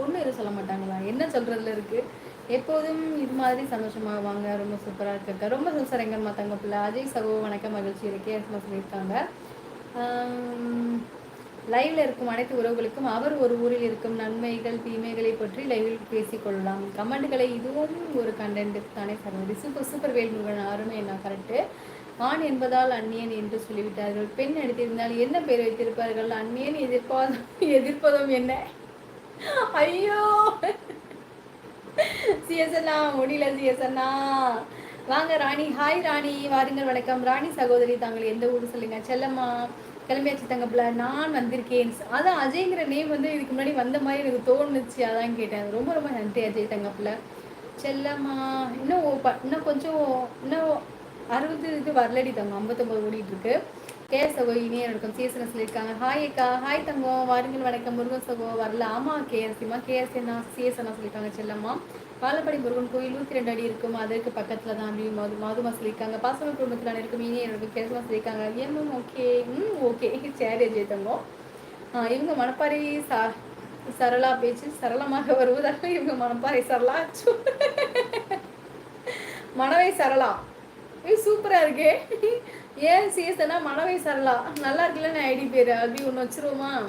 பொண்ணு எதுவும் சொல்ல மாட்டாங்களா? என்ன சொல்கிறதுல இருக்குது எப்போதும் இது மாதிரி சந்தோஷமாக வாங்க ரொம்ப சூப்பராக இருக்காங்க ரொம்ப சம்சாரம் எங்கள் மாத்தாங்க பிள்ளை. அஜய் சகோ வணக்கம் மகிழ்ச்சி இருக்கே சொல்லியிருக்காங்க. லைவில் இருக்கும் அனைத்து உறவுகளுக்கும் அவர் ஒரு ஊரில் இருக்கும் நன்மைகள் தீமைகளை பற்றி லைவில் பேசிக்கொள்ளலாம் கமெண்ட்களை இதுவும் ஒரு கண்டென்ட் தானே சகோதரி சூப்பர் சூப்பர் வேல்முருகன் அருமை என்ன கரெக்டு ஆண் என்பதால் அந்நியன் என்று சொல்லிவிட்டார்கள். பெண் எடுத்திருந்தால் என்ன பேர் வைத்திருப்பார்கள்? அந்நியன் எதிர்ப்பாதம் எதிர்ப்பதும் என்ன? ஐயோ. சிஎஸ்என்னா முடியல சிஎஸ்என்னா வாங்க ராணி. ஹாய் ராணி. வாருங்கள் வணக்கம். ராணி சகோதரி தாங்கள் எந்த ஊர் சொல்லுங்க? செல்லம்மா கிளம்பியாச்சு தங்கப்பில் நான் வந்திருக்கேன். அதான் அஜய்ங்கிற நேம் வந்து இதுக்கு முன்னாடி வந்த மாதிரி எனக்கு தோணுச்சு. அதான் கேட்டேன். ரொம்ப ரொம்ப நன்றி அஜய் தங்கப்பில் செல்லம்மா இன்னும் இன்னும் கொஞ்சம் இன்னும் அறுபது இது வரலடி தங்கம் ஐம்பத்தொம்பது ஓடிட்டு இருக்கு. கே சகோ இனிய நடக்கும் சீசனை சொல்லியிருக்காங்க. ஹாய் அக்கா. ஹாய் தங்கம் வாருங்கள். வணக்கம். முருகன் சகோ. வரல. ஆமா கேஎஸ்சிமா கேஎஸ்சி நான் சிஎஸ்என்னா சொல்லியிருக்காங்க. செல்லம்மா. பாலப்படி முருகன் கோயில் நூற்றி ரெண்டு அடி இருக்கும். அதற்கு பக்கத்தில் தான் அப்படி மது மதுமா சொல்லியிருக்காங்க. பாசன குடும்பத்தில் இருக்கும் இனிய இருக்கும் கேசமா சொல்லியிருக்காங்க. ஏன் ஓகே. ம் ஓகே. சேரி அஜய் தங்கம் இவங்க மணப்பாறை சா சரளா பேச்சு சரளமாக வருவதாக இவங்க மணப்பாறை சரளா. மனவை சரளா. சூப்பரா சூப்பராக இருக்கே. ஏன் சீசனா? மனவை சரலா நல்லா இருக்குல்ல ஐடி பேர். அப்படி ஒன்று வச்சிருவோமா?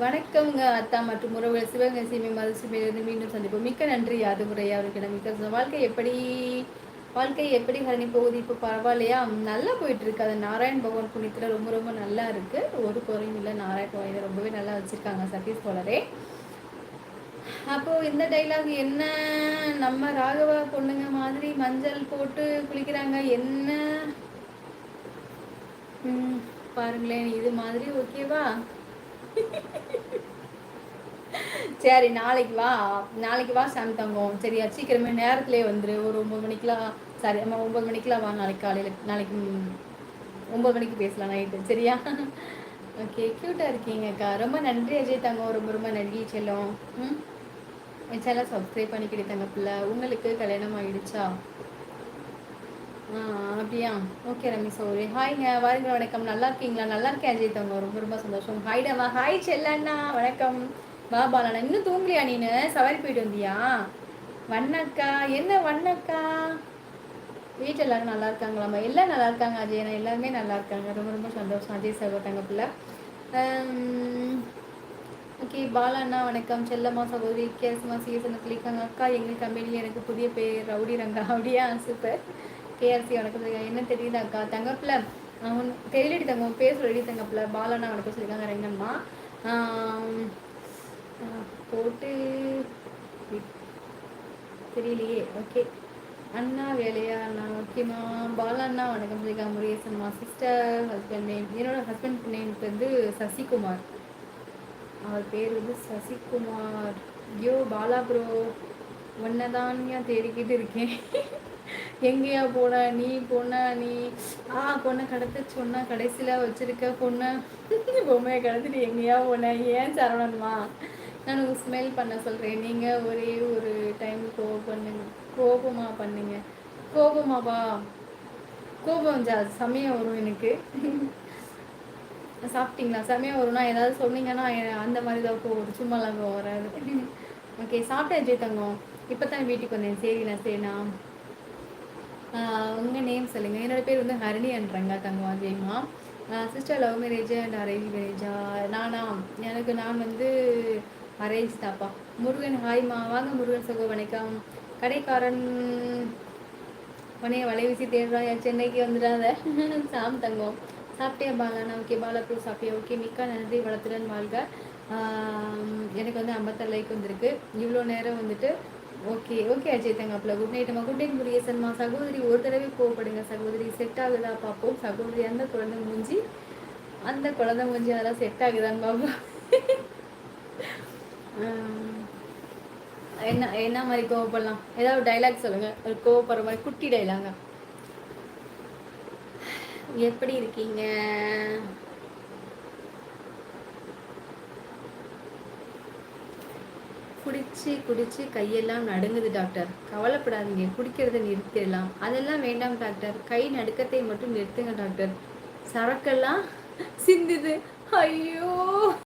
வணக்கம்ங்க அத்தா மற்றும் உறவுகள். சிவகங்கை சீமை மதுசுமையிலிருந்து மீண்டும் சந்திப்போம். மிக்க நன்றி அது முறையா அவருக்கு மிக்க வாழ்க்கை எப்படி? வாழ்க்கை எப்படி ஹரணி? போகுது இப்போ பரவாயில்லையா? நல்லா போயிட்டு இருக்கு அது நாராயண் பகவான் புண்ணியத்தில் ரொம்ப ரொம்ப நல்லா இருக்கு. ஒரு குறையும் இல்லை. நாராயண் பகவான் ரொம்பவே நல்லா வச்சிருக்காங்க சதீஷ் போலரே அப்போ இந்த டைலாக் என்ன? நம்ம ராகவா பொண்ணுங்க மாதிரி மஞ்சள் போட்டு குளிக்கிறாங்க. என்ன? பாருங்களேன். இது மாதிரி ஓகேவா சரி நாளைக்கு வா. நாளைக்கு வா சாமி தங்கம். சரியா? சீக்கிரமே நேரத்துலேயே வந்துரு. ஒரு ஒம்பது மணிக்கெலாம் சரி அம்மா ஒம்பது மணிக்கெலாம் வா நாளைக்கு காலையில். நாளைக்கு ஒம்பது மணிக்கு பேசலாம் நைட்டு. சரியா? ஓகே க்யூட்டாக இருக்கீங்கக்கா. ரொம்ப நன்றி அஜய் தங்கம். ரொம்ப ரொம்ப நன்றி செல்லும். ம்? என் சேனல் சப்ஸ்கிரைப் பண்ணிக்கிட்டு பிள்ளை உங்களுக்கு கல்யாணம் ஆகிடுச்சா அப்படியா? ஓகே ரமி சௌரி. ஹாய்ங்க வாருங்க வணக்கம். நல்லா இருக்கீங்களா? நல்லா இருக்கேன் அஜய் தங்க ரொம்ப ரொம்ப சந்தோஷம். ஹாய்டாமா ஹாய் செல்லண்ணா. வணக்கம். வா பாலண்ணா. இன்னும் தூங்கலையா நீனு? சவாரி போயிட்டு வந்தியா? வண்ணக்கா. என்ன வண்ணக்கா? வீட்டில் எல்லாரும் நல்லா இருக்காங்களாம்மா? எல்லாம் நல்லா இருக்காங்க அஜய். எல்லாருமே நல்லா இருக்காங்க. ரொம்ப ரொம்ப சந்தோஷம் அஜய் சகோ தங்க பிள்ளை. ஓகே பாலா அண்ணா வணக்கம். செல்லம்மா சகோதரி கேஎஸ்மா சிஎஸ்என் சொல்லியிருக்காங்க அக்கா எங்கள் கம்பெனியில் எனக்கு புதிய பேர் ரவுடி ரங்கா அப்படியா? சூப்பர். கேஆர்சி வணக்கம் என்ன தெரியுது அக்கா? தங்கப்பில் அவன் தெரியலடி தங்கம் பேர் சொல்லி தங்கப்பில். பாலாண்ணா வணக்கம் சொல்லியிருக்காங்க ரெங்கம்மா. போட்டு தெரியலையே. ஓகே. அண்ணா வேலையா? அண்ணா ஓகேம்மா பாலாண்ணா வணக்கம் சொல்லியிருக்காங்க முருகேசன்மா சிஸ்டர் ஹஸ்பண்ட் நேம் என்னோட ஹஸ்பண்ட் நேம் வந்து சசிகுமார். அவர் பேர் வந்து சசிகுமார். ஐயோ பாலா ப்ரோ உன்னதான்யா தேடிக்கிட்டு இருக்கேன். எங்கேயா போன நீ பொண்ணா நீ ஆ பொண்ணை கடத்த சொன்னா கடைசியில் வச்சிருக்க பொண்ணை. பொம்மையை கடத்திட்டு எங்கேயா போன ஏன் சரவணன்மா? நான் உங்களுக்கு ஸ்மெல் பண்ண சொல்கிறேன் நீங்கள் ஒரே ஒரு டைம் கோவம் பண்ணுங்க. கோபமாக பண்ணுங்க. கோபமாவா கோபம் ஜா சமயம் வரும் எனக்கு. சாப்பிட்டீங்களா? செம்மையாக வரும்னா ஏதாவது சொன்னீங்கன்னா அந்த மாதிரி தான் போகுது. சும்மாலாம் வராது ஓகே சாப்பிட்டேன் ஜெய் தங்கம். இப்போ தான் வீட்டுக்கு வந்தேன். சரிண்ணா சரிண்ணா உங்கள் நேம் சொல்லுங்கள் என்னோடய பேர் வந்து ஹரணின்றாங்க தங்கம் ஜெயமா sister love marriage and arrange மேரேஜா நானா? எனக்கு நான் வந்து அரேஞ்ச் தாப்பா. முருகன் ஹாய்மா வாங்க முருகன் சகோ வணக்கம். கடைக்காரன் உனைய வலை வீசி தேடுறாயா? சென்னைக்கு வந்துடாத. சாம் தங்கம். சாப்பிட்டே நான் ஓகே பாலா ப்ரூ சாப்பிட்டியா ஓகே மிக்க நன்றி வளத்துடன் வாழ்க. எனக்கு வந்து ஐம்பத்தாறு லைக் வந்திருக்கு. இவ்வளோ நேரம் வந்துட்டு ஓகே ஓகே அஜய் தங்கப்பில் குட் நைட் அம்மா. குட் நைட் முருகேசன்மா சகோதரி ஒரு தடவை கோவப்படுங்க. சகோதரி செட் ஆகுதா பார்ப்போம் சகோதரி அந்த குழந்தை மூஞ்சி அந்த குழந்தை மூஞ்சி அதெல்லாம் செட் ஆகுதான்னு பார்ப்போம் என்ன என்ன மாதிரி கோவப்படலாம்? ஏதாவது டைலாக் சொல்லுங்கள் ஒரு கோவப்படுற மாதிரி குட்டி டைலாங்க எப்படி இருக்கீங்க? குடிச்சு குடிச்சு கையெல்லாம் நடுங்குது டாக்டர். கவலைப்படாதீங்க. குடிக்கிறத நிறுத்திடலாம். அதெல்லாம் வேண்டாம் டாக்டர். கை நடுக்கத்தை மட்டும் நிறுத்துங்க டாக்டர். சரக்கெல்லாம் சிந்துது. ஐயோ!